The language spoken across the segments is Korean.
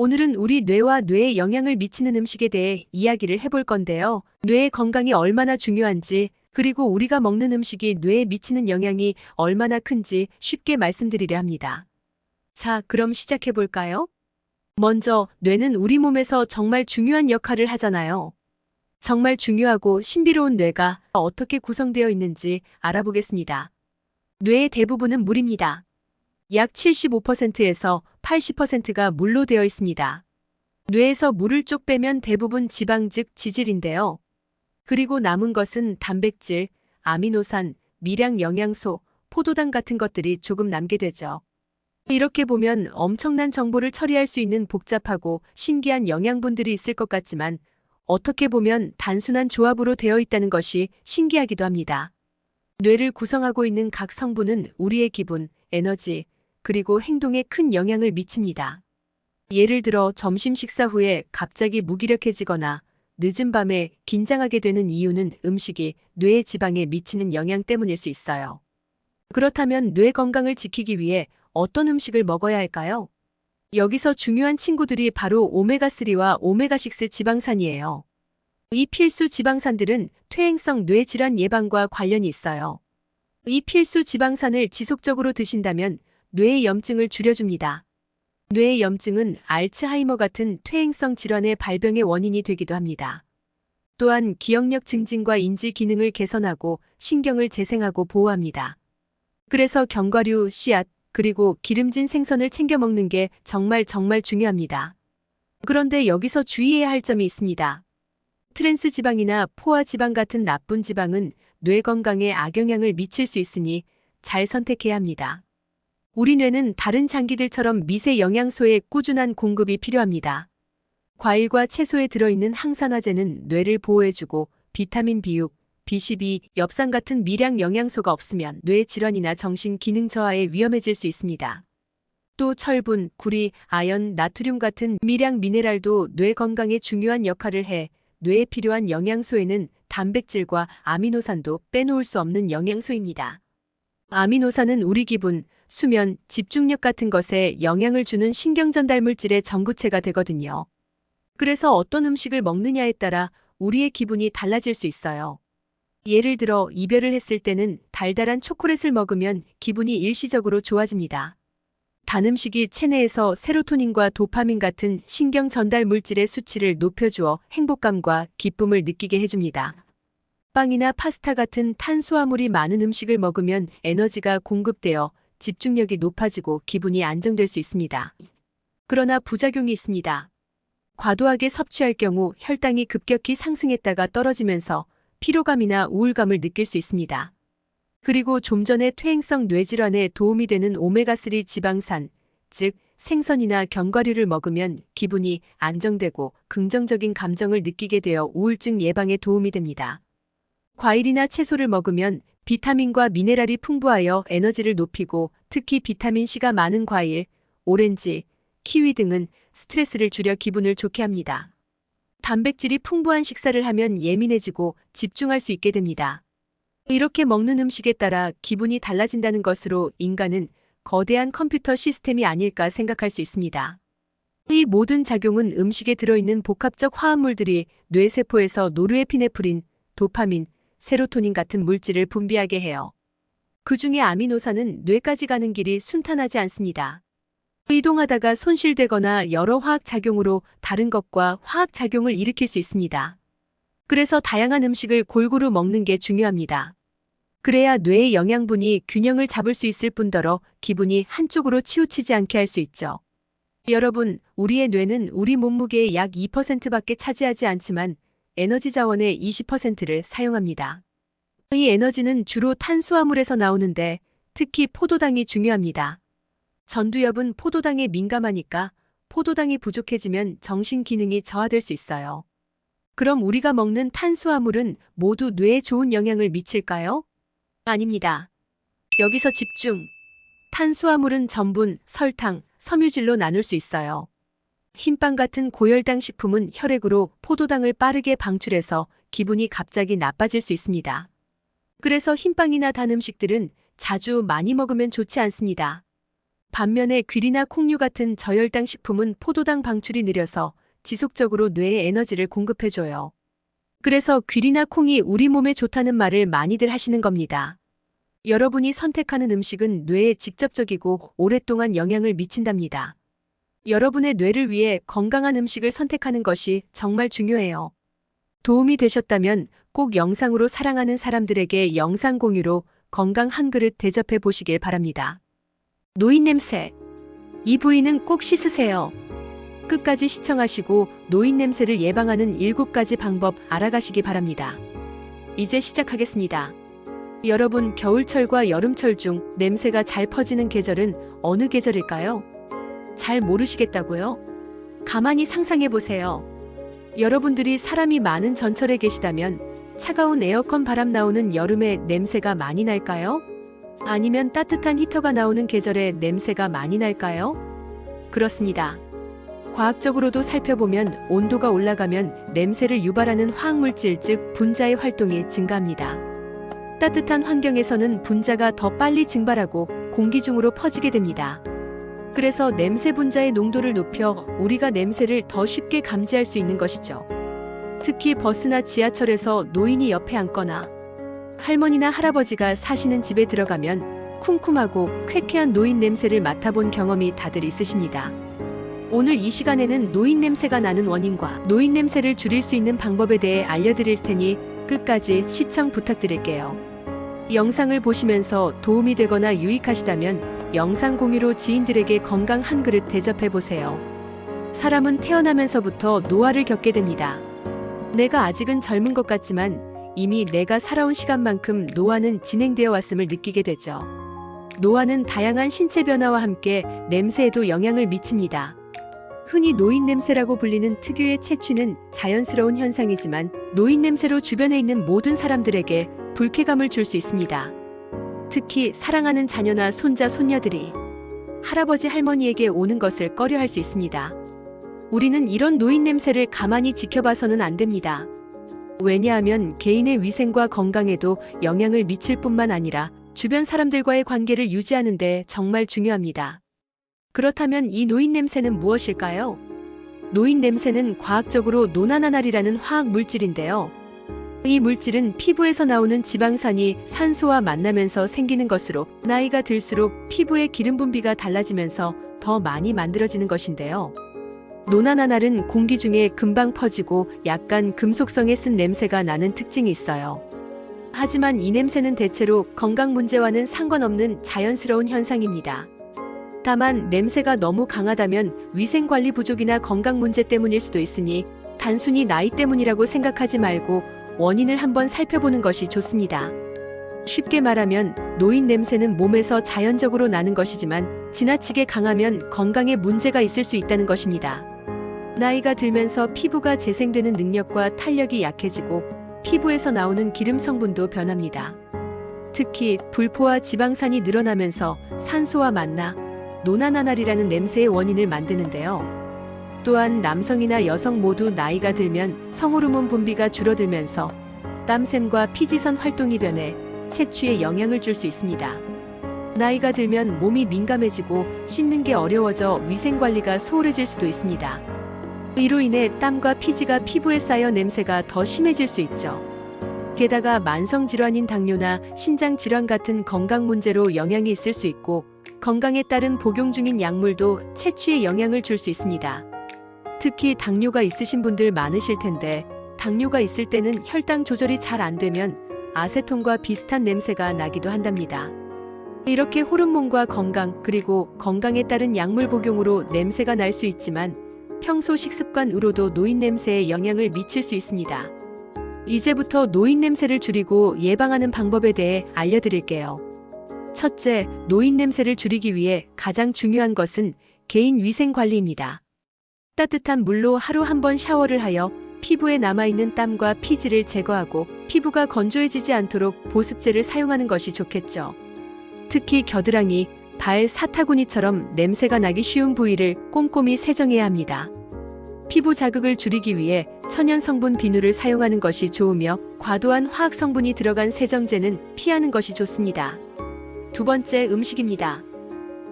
오늘은 우리 뇌와 뇌에 영향을 미치는 음식에 대해 이야기를 해볼 건데요. 뇌의 건강이 얼마나 중요한지, 그리고 우리가 먹는 음식이 뇌에 미치는 영향이 얼마나 큰지 쉽게 말씀드리려 합니다. 자, 그럼 시작해 볼까요? 먼저, 뇌는 우리 몸에서 정말 중요한 역할을 하잖아요. 정말 중요하고 신비로운 뇌가 어떻게 구성되어 있는지 알아보겠습니다. 뇌의 대부분은 물입니다. 약 75%에서 80%가 물로 되어 있습니다. 뇌에서 물을 쪽 빼면 대부분 지방 즉 지질인데요. 그리고 남은 것은 단백질, 아미노산, 미량 영양소, 포도당 같은 것들이 조금 남게 되죠. 이렇게 보면 엄청난 정보를 처리할 수 있는 복잡하고 신기한 영양분들이 있을 것 같지만 어떻게 보면 단순한 조합으로 되어 있다는 것이 신기하기도 합니다. 뇌를 구성하고 있는 각 성분은 우리의 기분, 에너지, 그리고 행동에 큰 영향을 미칩니다. 예를 들어 점심 식사 후에 갑자기 무기력해지거나 늦은 밤에 긴장하게 되는 이유는 음식이 뇌의 지방에 미치는 영향 때문일 수 있어요. 그렇다면 뇌 건강을 지키기 위해 어떤 음식을 먹어야 할까요? 여기서 중요한 친구들이 바로 오메가3와 오메가6 지방산이에요. 이 필수 지방산들은 퇴행성 뇌질환 예방과 관련이 있어요. 이 필수 지방산을 지속적으로 드신다면 뇌의 염증을 줄여줍니다. 뇌의 염증은 알츠하이머 같은 퇴행성 질환의 발병의 원인이 되기도 합니다. 또한 기억력 증진과 인지 기능을 개선하고 신경을 재생하고 보호합니다. 그래서 견과류, 씨앗, 그리고 기름진 생선을 챙겨 먹는 게 정말 정말 중요합니다. 그런데 여기서 주의해야 할 점이 있습니다. 트랜스 지방이나 포화 지방 같은 나쁜 지방은 뇌 건강에 악영향을 미칠 수 있으니 잘 선택해야 합니다. 우리 뇌는 다른 장기들처럼 미세 영양소의 꾸준한 공급이 필요합니다. 과일과 채소에 들어있는 항산화제는 뇌를 보호해주고 비타민 B6, B12, 엽산 같은 미량 영양소가 없으면 뇌 질환이나 정신 기능 저하에 위험해질 수 있습니다. 또 철분, 구리, 아연, 나트륨 같은 미량 미네랄도 뇌 건강에 중요한 역할을 해 뇌에 필요한 영양소에는 단백질과 아미노산도 빼놓을 수 없는 영양소입니다. 아미노산은 우리 기분, 수면, 집중력 같은 것에 영향을 주는 신경 전달 물질의 전구체가 되거든요. 그래서 어떤 음식을 먹느냐에 따라 우리의 기분이 달라질 수 있어요. 예를 들어 이별을 했을 때는 달달한 초콜릿을 먹으면 기분이 일시적으로 좋아집니다. 단 음식이 체내에서 세로토닌과 도파민 같은 신경 전달 물질의 수치를 높여주어 행복감과 기쁨을 느끼게 해줍니다. 빵이나 파스타 같은 탄수화물이 많은 음식을 먹으면 에너지가 공급되어 집중력이 높아지고 기분이 안정될 수 있습니다. 그러나 부작용이 있습니다. 과도하게 섭취할 경우 혈당이 급격히 상승했다가 떨어지면서 피로감이나 우울감을 느낄 수 있습니다. 그리고 좀 전에 퇴행성 뇌질환에 도움이 되는 오메가3 지방산, 즉 생선이나 견과류를 먹으면 기분이 안정되고 긍정적인 감정을 느끼게 되어 우울증 예방에 도움이 됩니다. 과일이나 채소를 먹으면 비타민과 미네랄이 풍부하여 에너지를 높이고 특히 비타민 C가 많은 과일, 오렌지, 키위 등은 스트레스를 줄여 기분을 좋게 합니다. 단백질이 풍부한 식사를 하면 예민해지고 집중할 수 있게 됩니다. 이렇게 먹는 음식에 따라 기분이 달라진다는 것으로 인간은 거대한 컴퓨터 시스템이 아닐까 생각할 수 있습니다. 이 모든 작용은 음식에 들어있는 복합적 화합물들이 뇌세포에서 노르에피네프린, 도파민, 세로토닌 같은 물질을 분비하게 해요. 그 중에 아미노산은 뇌까지 가는 길이 순탄하지 않습니다. 이동하다가 손실되거나 여러 화학작용으로 다른 것과 화학작용을 일으킬 수 있습니다. 그래서 다양한 음식을 골고루 먹는 게 중요합니다. 그래야 뇌의 영양분이 균형을 잡을 수 있을 뿐더러 기분이 한쪽으로 치우치지 않게 할 수 있죠. 여러분, 우리의 뇌는 우리 몸무게의 약 2%밖에 차지하지 않지만 에너지 자원의 20%를 사용합니다. 이 에너지는 주로 탄수화물에서 나오는데 특히 포도당이 중요합니다. 전두엽은 포도당에 민감하니까 포도당이 부족해지면 정신 기능이 저하될 수 있어요. 그럼 우리가 먹는 탄수화물은 모두 뇌에 좋은 영향을 미칠까요? 아닙니다. 여기서 집중. 탄수화물은 전분, 설탕, 섬유질로 나눌 수 있어요. 흰빵 같은 고혈당 식품은 혈액으로 포도당을 빠르게 방출해서 기분이 갑자기 나빠질 수 있습니다. 그래서 흰빵이나 단 음식들은 자주 많이 먹으면 좋지 않습니다. 반면에 귀리나 콩류 같은 저혈당 식품은 포도당 방출이 느려서 지속적으로 뇌에 에너지를 공급해줘요. 그래서 귀리나 콩이 우리 몸에 좋다는 말을 많이들 하시는 겁니다. 여러분이 선택하는 음식은 뇌에 직접적이고 오랫동안 영향을 미친답니다. 여러분의 뇌를 위해 건강한 음식을 선택하는 것이 정말 중요해요. 도움이 되셨다면 꼭 영상으로 사랑하는 사람들에게 영상 공유로 건강 한 그릇 대접해 보시길 바랍니다. 노인 냄새. 이 부위는 꼭 씻으세요. 끝까지 시청하시고 노인 냄새를 예방하는 7가지 방법 알아가시기 바랍니다. 이제 시작하겠습니다. 여러분, 겨울철과 여름철 중 냄새가 잘 퍼지는 계절은 어느 계절일까요? 잘 모르시겠다고요? 가만히 상상해 보세요. 여러분들이 사람이 많은 전철에 계시다면 차가운 에어컨 바람 나오는 여름에 냄새가 많이 날까요? 아니면 따뜻한 히터가 나오는 계절에 냄새가 많이 날까요? 그렇습니다. 과학적으로도 살펴보면 온도가 올라가면 냄새를 유발하는 화학물질 즉 분자의 활동이 증가합니다. 따뜻한 환경에서는 분자가 더 빨리 증발하고 공기 중으로 퍼지게 됩니다. 그래서 냄새 분자의 농도를 높여 우리가 냄새를 더 쉽게 감지할 수 있는 것이죠. 특히 버스나 지하철에서 노인이 옆에 앉거나 할머니나 할아버지가 사시는 집에 들어가면 쿰쿰하고 쾌쾌한 노인 냄새를 맡아본 경험이 다들 있으십니다. 오늘 이 시간에는 노인 냄새가 나는 원인과 노인 냄새를 줄일 수 있는 방법에 대해 알려드릴 테니 끝까지 시청 부탁드릴게요. 영상을 보시면서 도움이 되거나 유익하시다면 영상 공유로 지인들에게 건강 한 그릇 대접해 보세요. 사람은 태어나면서부터 노화를 겪게 됩니다. 내가 아직은 젊은 것 같지만 이미 내가 살아온 시간만큼 노화는 진행되어 왔음을 느끼게 되죠. 노화는 다양한 신체 변화와 함께 냄새에도 영향을 미칩니다. 흔히 노인 냄새라고 불리는 특유의 채취는 자연스러운 현상이지만 노인 냄새로 주변에 있는 모든 사람들에게 불쾌감을 줄 수 있습니다. 특히 사랑하는 자녀나 손자, 손녀들이 할아버지, 할머니에게 오는 것을 꺼려 할 수 있습니다. 우리는 이런 노인 냄새를 가만히 지켜봐서는 안 됩니다. 왜냐하면 개인의 위생과 건강에도 영향을 미칠 뿐만 아니라 주변 사람들과의 관계를 유지하는데 정말 중요합니다. 그렇다면 이 노인 냄새는 무엇일까요? 노인 냄새는 과학적으로 노나나날이라는 화학 물질인데요. 이 물질은 피부에서 나오는 지방산이 산소와 만나면서 생기는 것으로 나이가 들수록 피부의 기름 분비가 달라지면서 더 많이 만들어지는 것인데요. 노나나날은 공기 중에 금방 퍼지고 약간 금속성에 쓴 냄새가 나는 특징이 있어요. 하지만 이 냄새는 대체로 건강 문제와는 상관없는 자연스러운 현상입니다. 다만 냄새가 너무 강하다면 위생 관리 부족이나 건강 문제 때문일 수도 있으니 단순히 나이 때문이라고 생각하지 말고 원인을 한번 살펴보는 것이 좋습니다. 쉽게 말하면 노인 냄새는 몸에서 자연적으로 나는 것이지만 지나치게 강하면 건강에 문제가 있을 수 있다는 것입니다. 나이가 들면서 피부가 재생되는 능력과 탄력이 약해지고 피부에서 나오는 기름 성분도 변합니다. 특히 불포와 지방산이 늘어나면서 산소와 만나 노나나날이라는 냄새의 원인을 만드는데요. 또한 남성이나 여성 모두 나이가 들면 성호르몬 분비가 줄어들면서 땀샘과 피지선 활동이 변해 채취에 영향을 줄 수 있습니다. 나이가 들면 몸이 민감해지고 씻는 게 어려워져 위생 관리가 소홀해질 수도 있습니다. 이로 인해 땀과 피지가 피부에 쌓여 냄새가 더 심해질 수 있죠. 게다가 만성 질환인 당뇨나 신장 질환 같은 건강 문제로 영향이 있을 수 있고 건강에 따른 복용 중인 약물도 채취에 영향을 줄 수 있습니다. 특히 당뇨가 있으신 분들 많으실 텐데 당뇨가 있을 때는 혈당 조절이 잘 안 되면 아세톤과 비슷한 냄새가 나기도 한답니다. 이렇게 호르몬과 건강 그리고 건강에 따른 약물 복용으로 냄새가 날 수 있지만 평소 식습관으로도 노인 냄새에 영향을 미칠 수 있습니다. 이제부터 노인 냄새를 줄이고 예방하는 방법에 대해 알려드릴게요. 첫째, 노인 냄새를 줄이기 위해 가장 중요한 것은 개인 위생 관리입니다. 따뜻한 물로 하루 한 번 샤워를 하여 피부에 남아있는 땀과 피지를 제거하고 피부가 건조해지지 않도록 보습제를 사용하는 것이 좋겠죠. 특히 겨드랑이, 발, 사타구니처럼 냄새가 나기 쉬운 부위를 꼼꼼히 세정해야 합니다. 피부 자극을 줄이기 위해 천연 성분 비누를 사용하는 것이 좋으며 과도한 화학 성분이 들어간 세정제는 피하는 것이 좋습니다. 두 번째 음식입니다.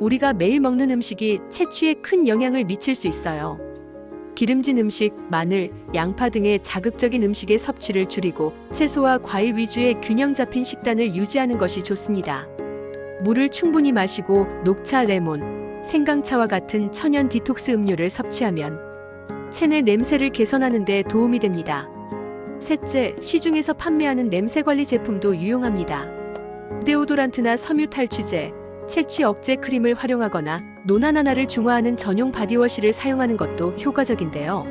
우리가 매일 먹는 음식이 채취에 큰 영향을 미칠 수 있어요. 기름진 음식, 마늘, 양파 등의 자극적인 음식의 섭취를 줄이고 채소와 과일 위주의 균형 잡힌 식단을 유지하는 것이 좋습니다. 물을 충분히 마시고 녹차, 레몬, 생강차와 같은 천연 디톡스 음료를 섭취하면 체내 냄새를 개선하는 데 도움이 됩니다. 셋째, 시중에서 판매하는 냄새 관리 제품도 유용합니다. 데오도란트나 섬유 탈취제, 채취 억제 크림을 활용하거나 하나를 중화하는 전용 바디워시를 사용하는 것도 효과적인데요.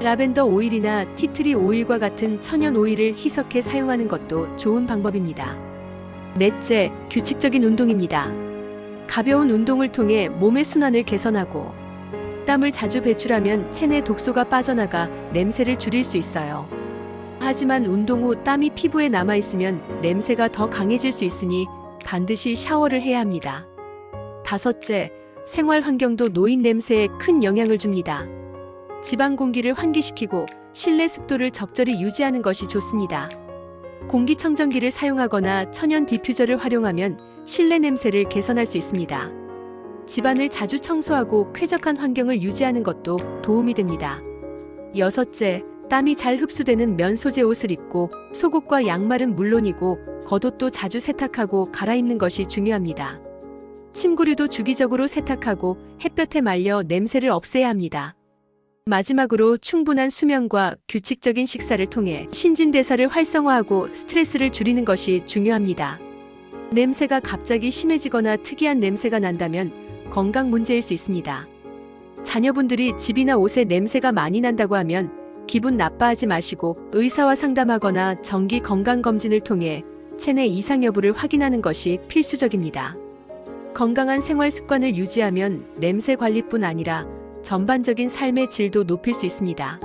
라벤더 오일이나 티트리 오일과 같은 천연 오일을 희석해 사용하는 것도 좋은 방법입니다. 넷째, 규칙적인 운동입니다. 가벼운 운동을 통해 몸의 순환을 개선하고 땀을 자주 배출하면 체내 독소가 빠져나가 냄새를 줄일 수 있어요. 하지만 운동 후 땀이 피부에 남아 있으면 냄새가 더 강해질 수 있으니 반드시 샤워를 해야 합니다. 다섯째, 생활 환경도 노인 냄새에 큰 영향을 줍니다. 지방 공기를 환기시키고 실내 습도를 적절히 유지하는 것이 좋습니다. 공기청정기를 사용하거나 천연 디퓨저를 활용하면 실내 냄새를 개선할 수 있습니다. 집안을 자주 청소하고 쾌적한 환경을 유지하는 것도 도움이 됩니다. 여섯째, 땀이 잘 흡수되는 면 소재 옷을 입고 속옷과 양말은 물론이고 겉옷도 자주 세탁하고 갈아입는 것이 중요합니다. 침구류도 주기적으로 세탁하고 햇볕에 말려 냄새를 없애야 합니다. 마지막으로 충분한 수면과 규칙적인 식사를 통해 신진대사를 활성화하고 스트레스를 줄이는 것이 중요합니다. 냄새가 갑자기 심해지거나 특이한 냄새가 난다면 건강 문제일 수 있습니다. 자녀분들이 집이나 옷에 냄새가 많이 난다고 하면 기분 나빠하지 마시고 의사와 상담하거나 정기 건강검진을 통해 체내 이상 여부를 확인하는 것이 필수적입니다. 건강한 생활 습관을 유지하면 냄새 관리뿐 아니라 전반적인 삶의 질도 높일 수 있습니다.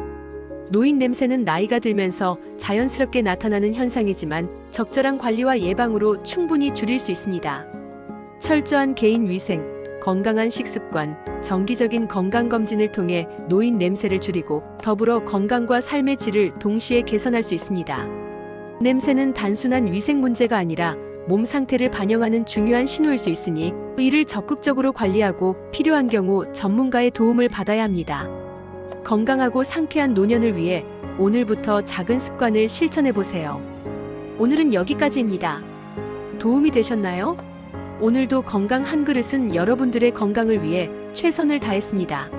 노인 냄새는 나이가 들면서 자연스럽게 나타나는 현상이지만 적절한 관리와 예방으로 충분히 줄일 수 있습니다. 철저한 개인 위생, 건강한 식습관, 정기적인 건강검진을 통해 노인 냄새를 줄이고 더불어 건강과 삶의 질을 동시에 개선할 수 있습니다. 냄새는 단순한 위생 문제가 아니라 몸 상태를 반영하는 중요한 신호일 수 있으니 이를 적극적으로 관리하고 필요한 경우 전문가의 도움을 받아야 합니다. 건강하고 상쾌한 노년을 위해 오늘부터 작은 습관을 실천해 보세요. 오늘은 여기까지입니다. 도움이 되셨나요? 오늘도 건강 한 그릇은 여러분들의 건강을 위해 최선을 다했습니다.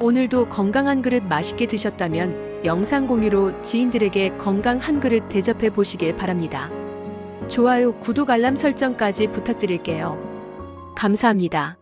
오늘도 건강 한 그릇 맛있게 드셨다면 영상 공유로 지인들에게 건강 한 그릇 대접해 보시길 바랍니다. 좋아요, 구독, 알람 설정까지 부탁드릴게요. 감사합니다.